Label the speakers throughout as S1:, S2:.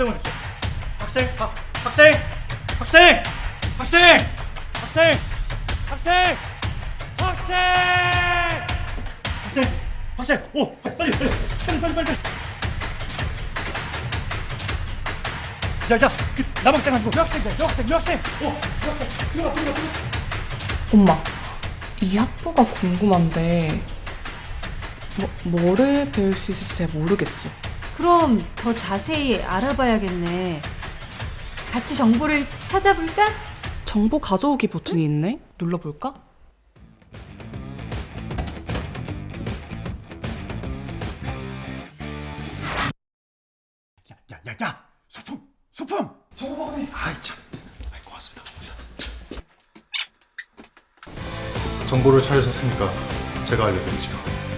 S1: 학생 어디 있어? 학생, 학, 학생, 학생, 학생, 학생, 학생, 학생, 학생, 학생, 오, 빨리, 빨리, 빨리, 빨리, 빨리. 야, 야, 그 남학생 아니고 여학생, 여학생, 여학생, 오, 여학생, 들어가, 들어가, 들어가.
S2: 엄마, 이 학부가 궁금한데 뭐, 뭐를 배울 수 있을지 잘 모르겠어.
S3: 그럼 더 자세히 알아봐야겠네. 같이 정보를 찾아볼까?
S2: 정보 가져오기 버튼이 있네. 눌러볼까?
S1: 야, 야, 야, 야, 소품, 소품. 정보박님. 아이 참, 아이 고맙습니다.
S4: 정보를 찾으셨으니까 제가 알려드리죠.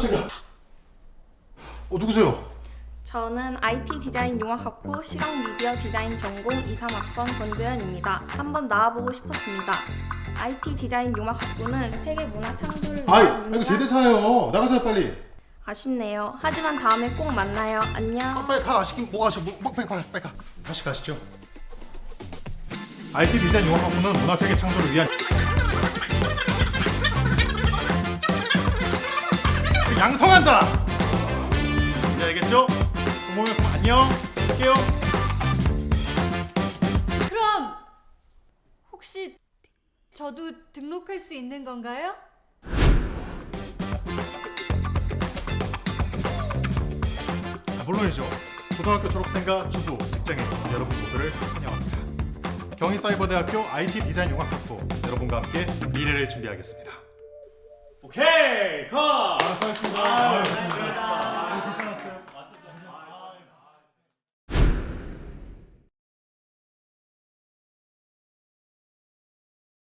S4: 깜짝이야. 어 누구세요?
S5: 저는 IT 디자인 융합학부 시각 미디어 디자인 전공 2, 3학번 권도현입니다. 한번 나와보고 싶었습니다. IT 디자인 융합학부는 세계 문화 창조를
S4: 아이
S5: 위한
S4: 이거
S5: 유능한-
S4: 제 대사예요. 나가세요 빨리.
S5: 아쉽네요. 하지만 다음에 꼭 만나요. 안녕.
S4: 아, 빨리 가 가시긴 뭐 가셔? 뭐, 빨리 빨리 빨리 가. 다시 가시죠. IT 디자인 융합학부는 문화 세계 창조를 위한 양성한다. 이제 알겠죠? 정보면 안녕. 할게요.
S3: 그럼 혹시 저도 등록할 수 있는 건가요?
S4: 아, 물론이죠. 고등학교 졸업생과 주부, 직장인 여러분 모두를 환영합니다. 경희사이버대학교 IT 디자인 융합학부 여러분과 함께 미래를 준비하겠습니다.
S1: 오케이 컷. 아, 수고하셨습니다. 아, 아 수고하셨습니다.